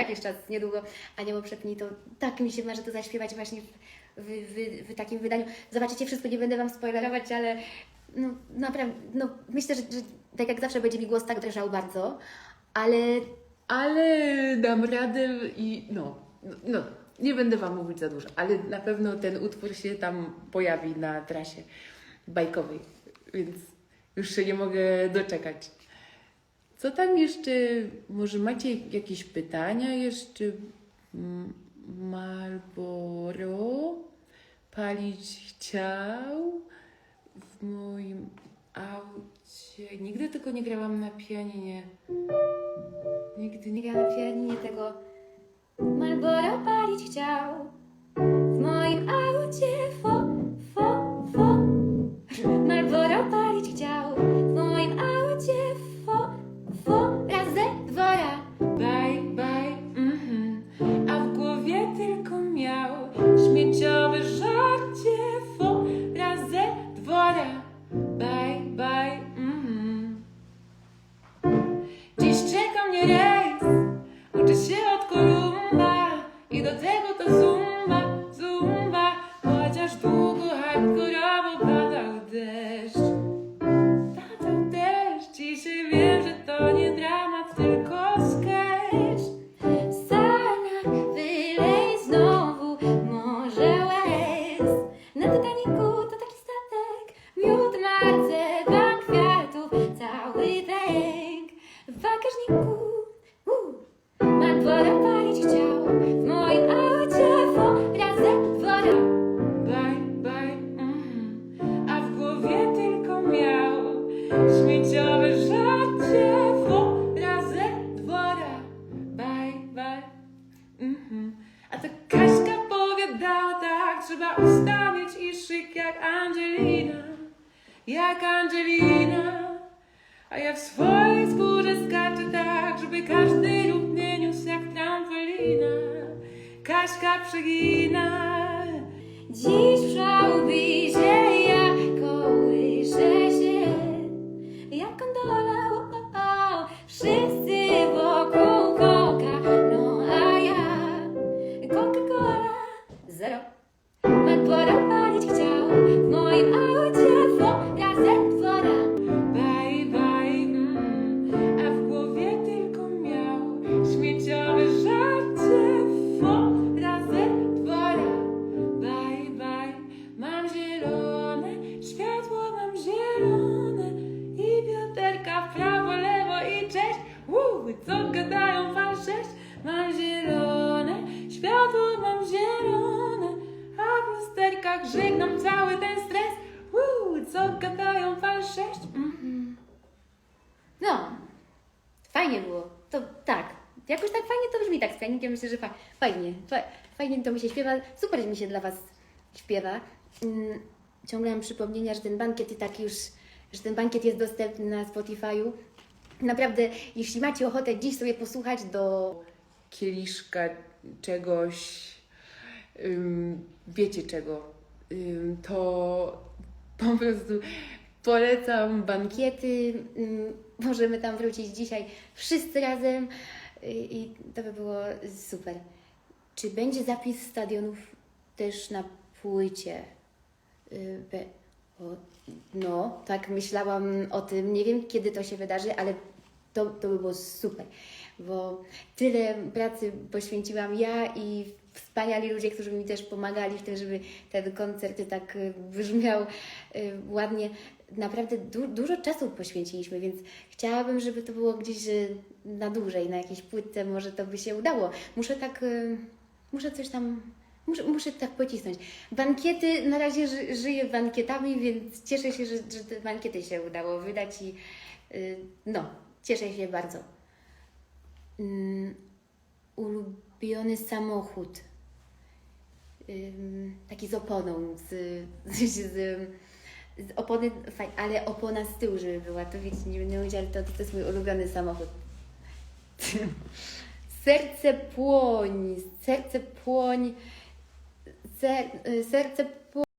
jakiś czas, niedługo Anioło Przepnij, to tak mi się marzy to zaśpiewać właśnie w, w, w, w takim wydaniu. Zobaczycie wszystko, nie będę Wam spoilerować, ale no naprawdę, no myślę, że, że tak jak zawsze będzie mi głos tak drżał bardzo, ale Ale dam radę i no, no, nie będę Wam mówić za dużo, ale na pewno ten utwór się tam pojawi na trasie bajkowej, więc już się nie mogę doczekać. Co tam jeszcze? Może macie jakieś pytania jeszcze? Marlboro palić chciał w moim aucie. Nigdy tylko nie grałam na pianinie. Nigdy nie grałam na pianinie tego i do tego to zumba, zumba, chociaż długo hardkorowo padał deszcz. Trzeba ustawić i szyk jak Angelina, jak Angelina. A ja w swojej skórze skaczę tak, żeby każdy ruch mnie niósł jak trampolina. Kaśka przegina. Dziś w szałbizie ja kołyszę się Jak gondola, o. Wszyscy lusterkach żegnam cały ten stres. Uuu, co gadają fal sześć? Mhm. No Fajnie było To tak Jakoś tak fajnie to brzmi tak z pianikiem Myślę, że fa- fajnie fa- Fajnie to mi się śpiewa Super mi się dla Was śpiewa mm, Ciągle mam przypomnienia, że ten bankiet i tak już Że ten bankiet jest dostępny na Spotify'u Naprawdę, jeśli macie ochotę dziś sobie posłuchać do kieliszka czegoś, wiecie czego, to po prostu polecam bankiet. kiety, mm, możemy tam wrócić dzisiaj wszyscy razem i, i to by było super. Czy będzie zapis stadionów też na płycie? Y, no, tak myślałam o tym. Nie wiem, kiedy to się wydarzy, ale to, to by było super, bo tyle pracy poświęciłam ja i wspaniali ludzie, którzy mi też pomagali w tym, żeby ten koncert tak y, brzmiał y, ładnie. Naprawdę du- dużo czasu poświęciliśmy, więc chciałabym, żeby to było gdzieś y, na dłużej, na jakiejś płytce, może to by się udało. Muszę tak, muszę coś tam, muszę, muszę tak pocisnąć. Bankiety, na razie ży- żyję bankietami, więc cieszę się, że, że te bankiety się udało wydać i y, no, cieszę się bardzo. Mm, ulubiony samochód. Ym, taki z oponą, z, z, z, z opony, faj, ale opona z tyłu, żeby była, to wiecie, nie będę mówić, ale to, to jest mój ulubiony samochód. Serce płoń, serce płoń, ser, serce płoń.